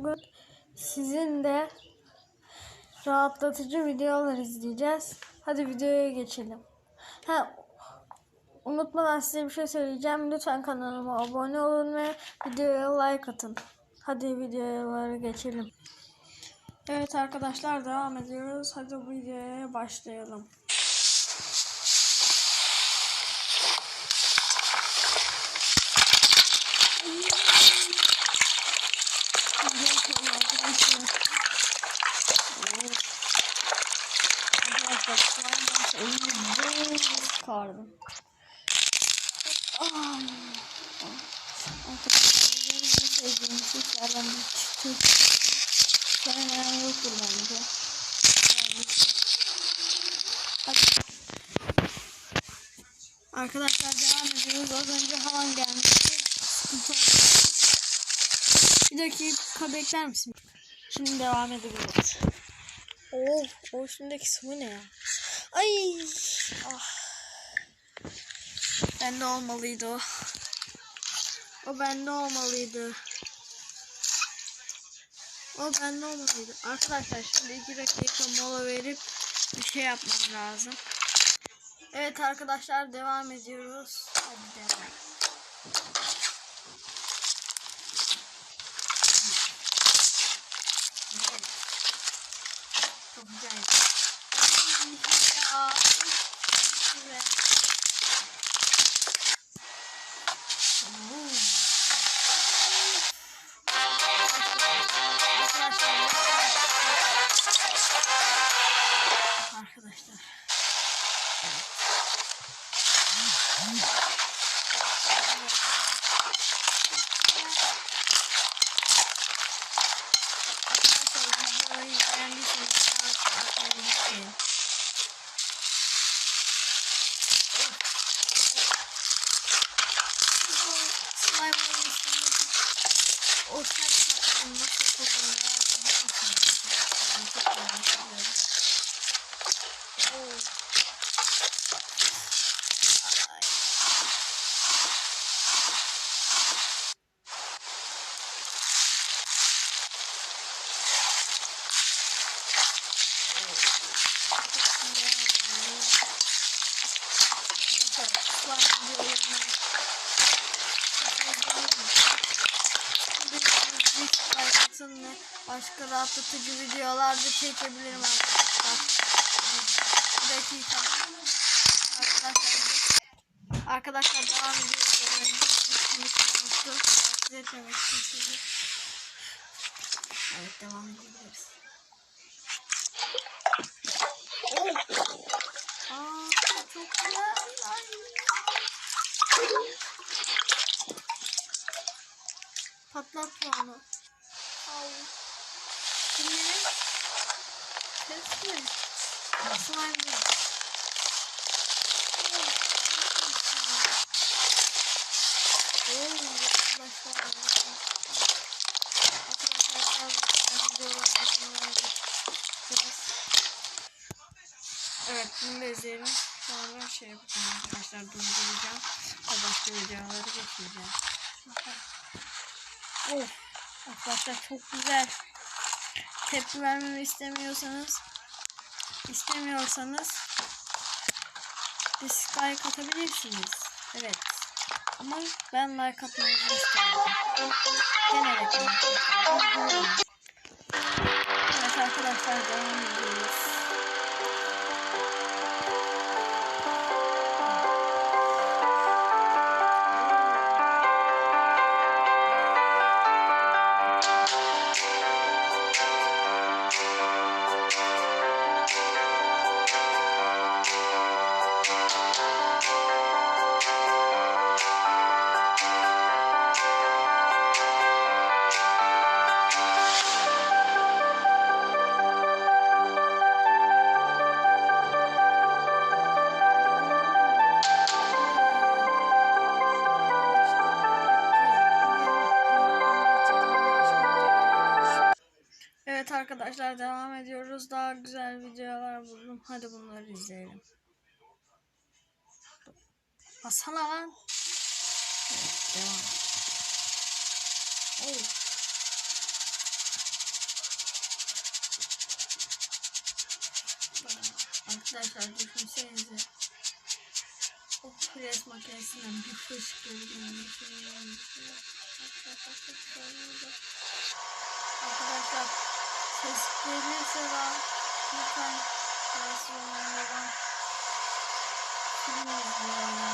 Bugün sizin de rahatlatıcı videolar izleyeceğiz. Hadi videoya geçelim. Ha, unutmadan size bir şey söyleyeceğim. Lütfen kanalıma abone olun ve videoya like atın. Hadi videolara geçelim. Evet arkadaşlar devam ediyoruz. Hadi videoya başlayalım. Arkadaşlar şu an ben elimi Ay. Arkadaşlar devam ediyoruz. Az önce havan gelmişti. Bir dakika bekler misin? Şimdi devam edebiliriz. Oh, o üstündeki sıvı ne ya? Ay, ah. Bende olmalıydı o. O bende olmalıydı. O bende olmalıydı. Arkadaşlar şimdi iki dakika mola verip bir şey yapmam lazım. Evet arkadaşlar devam ediyoruz. Hadi devam. Çok güzel. Başka rahatlatıcı videolar da çekebilirim arkadaşlar. Bir dakika. Arkadaşlar, arkadaşlar devam ediyoruz. Evet devam edebiliriz. Oh. Aa, çok güzel. Ay. Patlatma onu. Au. Kimlerin? Ses mi? Slime değil. Evet bunu da izleyelim. Sonra şey yapacağım arkadaşlar durduracağım. O başka videoları geçeceğim. Of. Arkadaşlar çok güzel. Tepki vermemi istemiyorsanız istemiyorsanız dislike atabilirsiniz. Evet. Ama ben like atmanızı istiyorum. Gene reklam yapıyorum. Evet arkadaşlar devam ediyoruz. Arkadaşlar devam ediyoruz. Daha güzel videolar buldum. Hadi bunları izleyelim. Basana lan. Evet, devam. Oh. Arkadaşlar düşünsenize. O pres makinesinden bir fışkırdım. Arkadaşlar ses gelirse ben lütfen ben film izliyorum.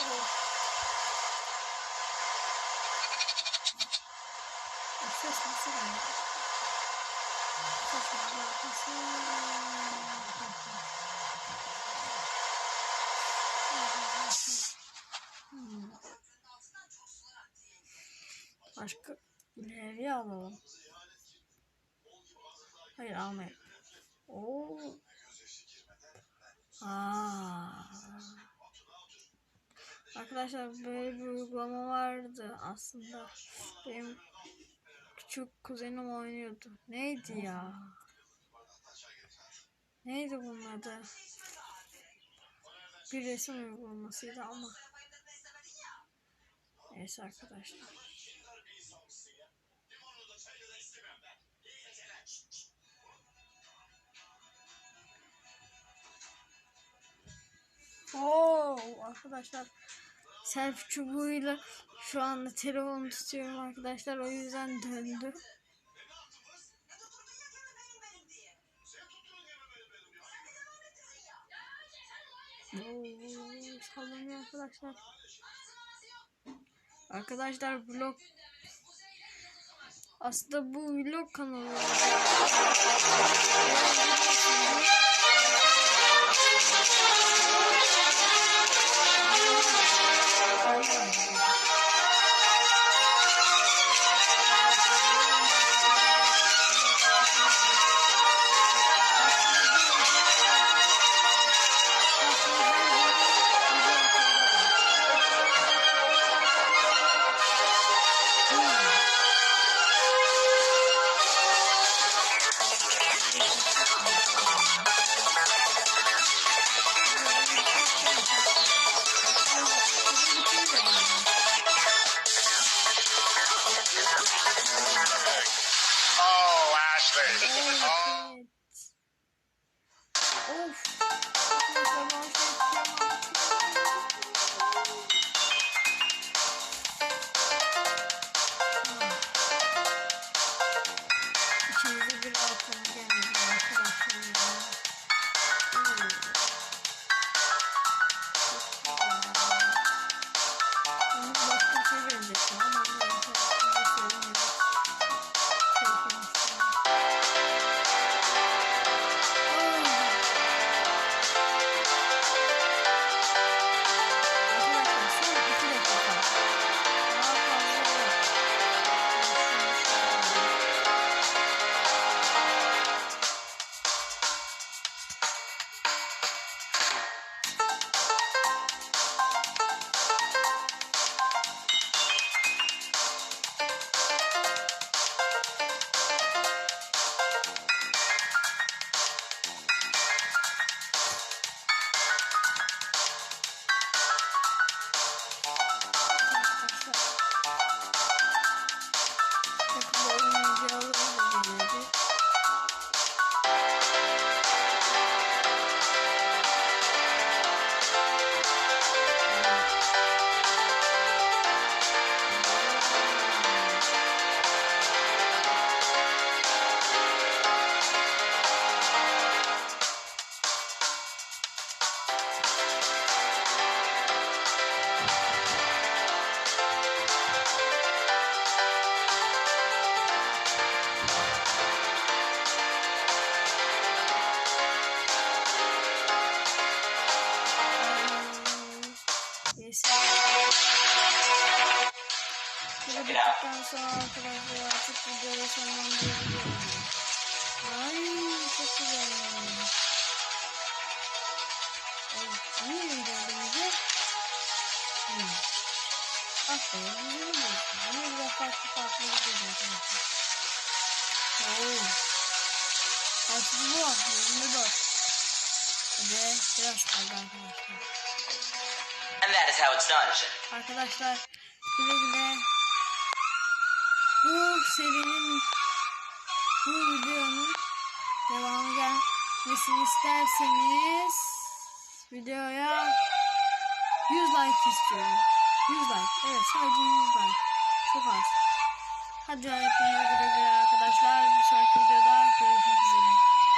Oh. O ses nasıl geldi? Ses alakası. Hmm. Başka ileriye alalım. Hayır almayalım. Oo. Aa. Arkadaşlar böyle bir uygulama vardı aslında. Benim küçük kuzenim oynuyordu. Neydi ya? Neydi bunun adı? Bir resim uygulamasıydı ama. Neyse arkadaşlar. Oo arkadaşlar selfie çubuğuyla şu anda telefonu tutuyorum arkadaşlar o yüzden döndü. Oo, sallanıyor arkadaşlar. Arkadaşlar vlog aslında bu vlog kanalı. Bittikten sonra arkadaşlar artık videoyu sonlandırıyorum. Ay çok güzel. Ay, niye bize? Hmm. Be, güzel olsun? Niye biraz farklı farklı gidiyor arkadaşlar? Oo. Artık bu var, 24. Ve biraz kaldı arkadaşlar. And that is how it's done. Arkadaşlar güle güle serinin bu videonun devamı gelmesini isterseniz videoya 100 like istiyorum. 100 like. Evet sadece 100 like. Çok az. Hadi güle güle arkadaşlar. Bir sonraki videoda görüşmek üzere.